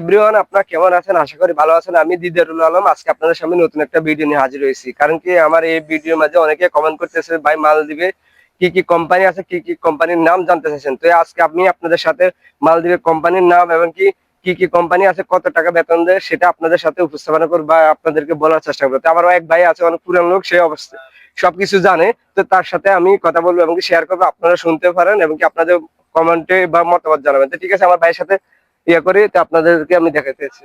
Everyone, আপনারা কেমন আছেন? আশা করি ভালো আছেন। আমি দিদারুল আলম। আজকে আপনাদের সামনে নতুন একটা ভিডিও নিয়ে হাজির হয়েছি। কারণ কি, আমার এই ভিডিওর মাঝে অনেকে কমেন্ট করতেছে, ভাই মাল দিবে কি কি কোম্পানি আছে, কি কি কোম্পানির নাম জানতে চাইছেন? তো আজকে আমি আপনাদের সাথে মালদ্বীপের কোম্পানির নাম এবং কি কি কি কোম্পানি আছে, কত টাকা বেতন দেয়, সেটা আপনাদের সাথে উপস্থাপনা করব বা আপনাদেরকে বলার চেষ্টা করব। তো আমার এক ভাই আছে, অনেক পুরান লোক সেই অবস্থা, সবকিছু জানে। তো তার সাথে আমি কথা বলব এবং শেয়ার করব। আপনারা শুনতে পারেন এবং কি আপনাদের কমেন্টে বা মতামত জানাবেন। তো ঠিক আছে, আমার ভাইয়ের সাথে ইয়ে করি তো আপনাদেরকে আমি দেখাতেছি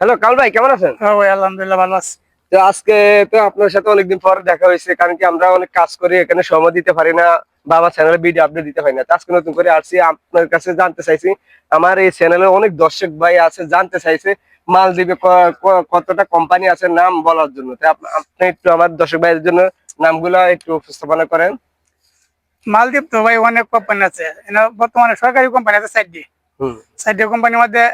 হ্যালো কাল ভাই কেমন আছেন? হ্যাঁ ভাই আলহামদুলিল্লাহ ভালো আছি। তো আজকে তো আপনার সাথে অনেকদিন পর দেখা হয়েছে কারণ কি আমরা অনেক কাজ করি এখানে সময় দিতে পারি না বা আমার চ্যানেলে ভিডিও আপডেট দিতে পারি না। তো আজকে নতুন করে আসছি আপনার কাছে জানতে চাইছি আমার এই চ্যানেলে অনেক দর্শক ভাই আছে জানতে চাইছে মালদ্বীপে কতটা কোম্পানি আছে নাম বলার জন্য। আপনি একটু আমার দর্শক ভাইয়ের জন্য নামগুলো একটু উপস্থাপনা করেন। মালদ্বীপ তো ভাই অনেক কোম্পানি আছে। বর্তমানে সরকারি কোম্পানি আছে সাইডে হুম কোম্পানির মধ্যে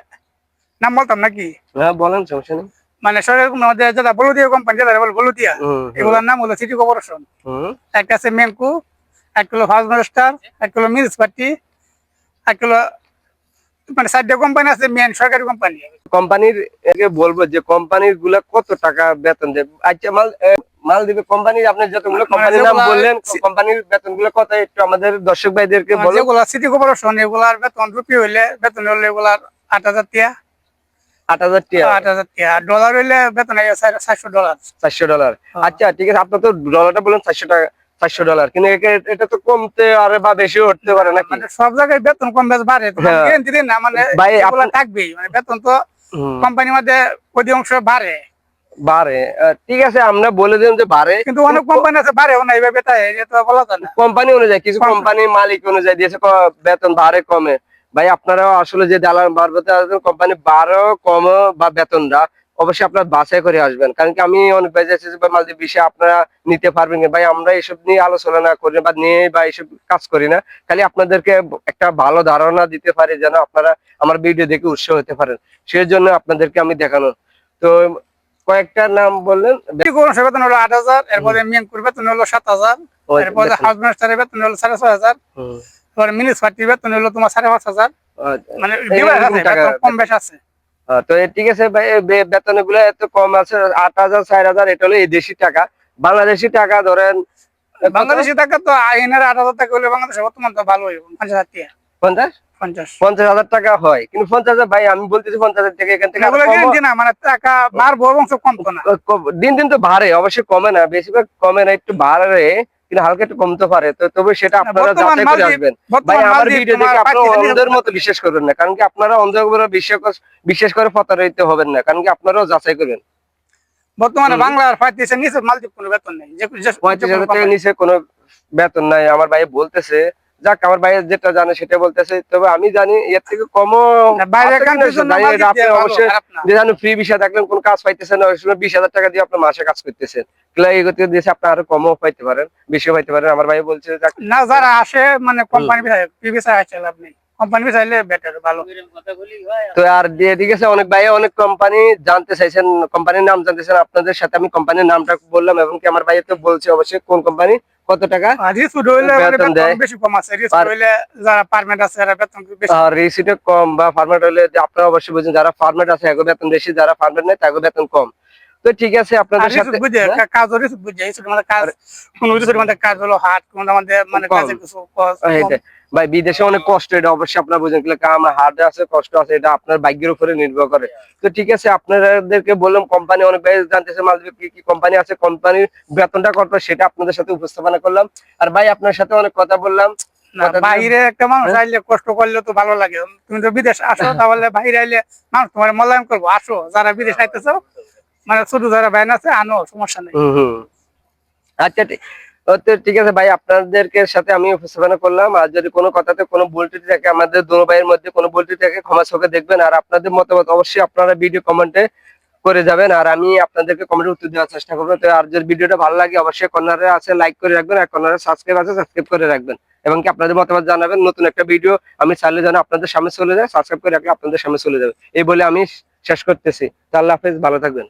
নাম বলতাম নাকি? হ্যাঁ বলেন সমস্যা নেই। মানে সরকারি মধ্যে যেটা বলুদিয়া কোম্পানি যেটা বলে বলুদিয়া হুম, হুম, এগুলোর নাম হলো সিটি কর্পোরেশন একটা আছে মেনকু এক কিলো ফার্স্ট মাস্টার এক কিলো মিউনিসিপালিটি এক কিলো মানে কোম্পানি আছে মেন সরকারি কোম্পানি। কোম্পানির বলব যে কোম্পানিরগুলা কত টাকা বেতন দেয়? আচ্ছা মাল মাল দিবে কোম্পানির আপনি যতগুলো কোম্পানির নাম বললেন কোম্পানির বেতনগুলো কত? একটু আমাদের দর্শক ভাইদেরকে বলুন যেগুলা সিটি কর্পোরেশন এগুলার বেতন রুপি হইলে বেতন হইলে এগুলার আট হাজার টিয়া। আট হাজার টাকা আট হাজার টিয়া। ডলার হইলে বেতন চারশো ডলার চারশো ডলার হ্যাঁ। আচ্ছা ঠিক আছে আপনার তো ডলারটা বললেন চারশো টাকা চারশো ডলার কিন্তু এটা তো কমতে আরে বা বেশি উঠতে পারে নাকি? মানে সব জায়গায় বেতন কম বেশ বাড়ে। হ্যাঁ। না মানে এগুলা থাকবেই। মানে বেতন তো কোম্পানির মধ্যে অধিকাংশ বাড়ে। বাড়ে। ঠিক আছে আমরা বলে দিন যে বাড়ে। কিন্তু অনেক কোম্পানি আছে বাড়েও না এইভাবে তাই এটা বলা যায় না। কোম্পানি অনুযায়ী কিছু কোম্পানি- মালিক অনুযায়ী দিয়েছে বেতন বাড়ে কমে। ভাই আপনারাও আসলে যে দালাল বাড়বে কোম্পানি বাড়ো কমে বা বেতনটা অবশ্যই আপনারা বাছাই করে আসবেন। কারণ কি আমি অনেক ভাই যাচ্ছি যে মালদ্বীপ বিষয়ে আপনারা নিতে পারবেন ভাই আমরা এসব নিয়ে আলোচনা না করি বা নিয়ে বা এসব কাজ করি না। খালি আপনাদেরকে একটা ভালো ধারণা দিতে পারি যেন আপনারা আমার ভিডিও দেখে উৎসাহ হতে পারেন। সেই জন্য আপনাদেরকে আমি দেখানো তো কয়েকটা নাম বললেন। বেতন হলো আট হাজার এরপরে মেনকুর বেতন হলো সাত হাজার এরপরে হাউস মাস্টারের বেতন হলো সাড়ে ছয় হাজার এরপরে মিউনিসিপালিটির বেতন হলো তোমার সাড়ে পাঁচ হাজার। মানে আছে টাকা কম বেশ আছে। তো ঠিক আছে ভাই বেতনগুলো এত কম আছে আট হাজার চার হাজার এটা হলো এই দেশি টাকা। বাংলাদেশি টাকা ধরেন? বাংলাদেশি টাকা তো আইনের আট হাজার টাকা হলে বাংলাদেশে বর্তমান তো ভালো হইব পঞ্চাশ হাজার পঞ্চাশ? পঞ্চাশ। পঞ্চাশ হাজার টাকা হয়। কিন্তু পঞ্চাশ হাজার ভাই আমি বলতেছি পঞ্চাশ হাজার টাকা এখান থেকে আরও এগুলো কমও- গ্যারান্টি না টাকা বাড়বো এবং সব কমতো না। ক- দিন দিন তো বাড়ে অবশ্যই কমে না বেশিরভাগ কমে না একটু বাড়ে কিন্তু হালকা একটু কমতে পারে। তো তবে সেটা আপনারা যাচাই করে আসবেন। ভাই আমার ভিডিও দেখে আপনারা অন্ধের মতো বিশ্বাস করবেন না কারণ কি আপনারা অন্ধের উপরে বিশ্বাস বিশ্বাস করে প্রতারিত হবেন না কারণ কি আপনারাও যাচাই করবেন। বর্তমানে। বাংলার পঁয়ত্রিশের নিচে মালদ্বীপ কোনো বেতন নেই পঁয়ত্রিশ হাজার কোম্পানি। নিচে কোনো বেতন নাই আমার ভাই বলতেছে যাক আমার ভাই যেটা জানে সেটা বলতেছে। তবে আমি জানি এর থেকে কমও দিয়ে অবশ্যই যে জানো ফ্রি ভিসা থাকলেন কোন কাজ পাইতেছেন না ওই সময় বিশ হাজার টাকা দিয়ে আপনার মাসে কাজ করতেছেন। ক্লাই এগোতে দিয়েছে আপনি আরও কমও পাইতে পারেন বেশিও পাইতে পারেন। আমার ভাই বলছে না যারা আসে মানে কোম্পানি লাভ নেই। কোম্পানি বিষয় বেটার ভালো। তো আর আছে অনেক ভাই অনেক কোম্পানি জানতে চাইছেন কোম্পানির নাম জানতে চাইছেন। আপনাদের সাথে আমি কোম্পানির নামটা বললাম এবং কি আমার ভাই তো বলছে অবশ্যই কোন কোম্পানি কত টাকা। বেশি কম আছে যারা আছে আর রিসিটে কম বা ফার্মেট হলে আপনারা অবশ্যই বুঝেন যারা ফার্মেট আছে এগো বেতন বেশি যারা ফার্মেট নেই তাগো বেতন কম। তো ঠিক আছে আপনাদের সাথে বুঝে হ্যাঁ? কাজ বুঝে মানে কাজ কোন মানে কাজ হলো হাট কোন আমাদের মানে কাজের কিছু হ্যাঁ। ভাই বিদেশে অনেক কষ্ট এটা অবশ্যই আপনার বুঝেন কাম হার্ড আছে কষ্ট আছে এটা আপনার ভাগ্যের উপরে নির্ভর করে তো ঠিক আছে আপনাদেরকে বললাম কোম্পানি অনেক ভাই জানতেছে মালদ্বীপ কি কি কোম্পানি আছে কোম্পানির বেতনটা কত সেটা আপনাদের সাথে উপস্থাপনা করলাম আর ভাই আপনার সাথে অনেক কথা বললাম। বাইরে একটা মানুষ হ্যাঁ? আইলে কষ্ট করলে তো ভালো লাগে তুমি তো বিদেশ আসো তাহলে বাইরে আইলে মানুষ তোমার মূল্যায়ন করব আসো যারা বিদেশ আইতেছো মানে ছোট যারা বাইন আছে আনো সমস্যা নেই। আচ্ছা ঠিক আছে ভাই, আপনাদেরকে সাথে আমি উপস্থাপনা করলাম। আর যদি কোনো কথাতে কোনো ভুলটি থাকে, আমাদের দোনো ভাইয়ের মধ্যে কোনো ভুলটি থাকে, ক্ষমা চোখে দেখবেন। আর আপনাদের মতামত অবশ্যই আপনারা ভিডিও কমেন্টে করে যাবেন। আর আমি আপনাদেরকে কমেন্টে উত্তর দেওয়ার চেষ্টা করব। তো আর যদি ভিডিওটা ভালো লাগে, অবশ্যই কর্নারে আছে লাইক করে রাখবেন। আর কর্নারে সাবস্ক্রাইব আছে সাবস্ক্রাইব করে রাখবেন। এবং কি আপনাদের মতামত জানাবেন, নতুন একটা ভিডিও আমি চাইলে যেন আপনাদের সামনে চলে যায় সাবস্ক্রাইব করে রাখলে আপনাদের সামনে চলে যাবে। এই বলে আমি শেষ করতেছি। আল্লাহ হাফেজ, ভালো থাকবেন।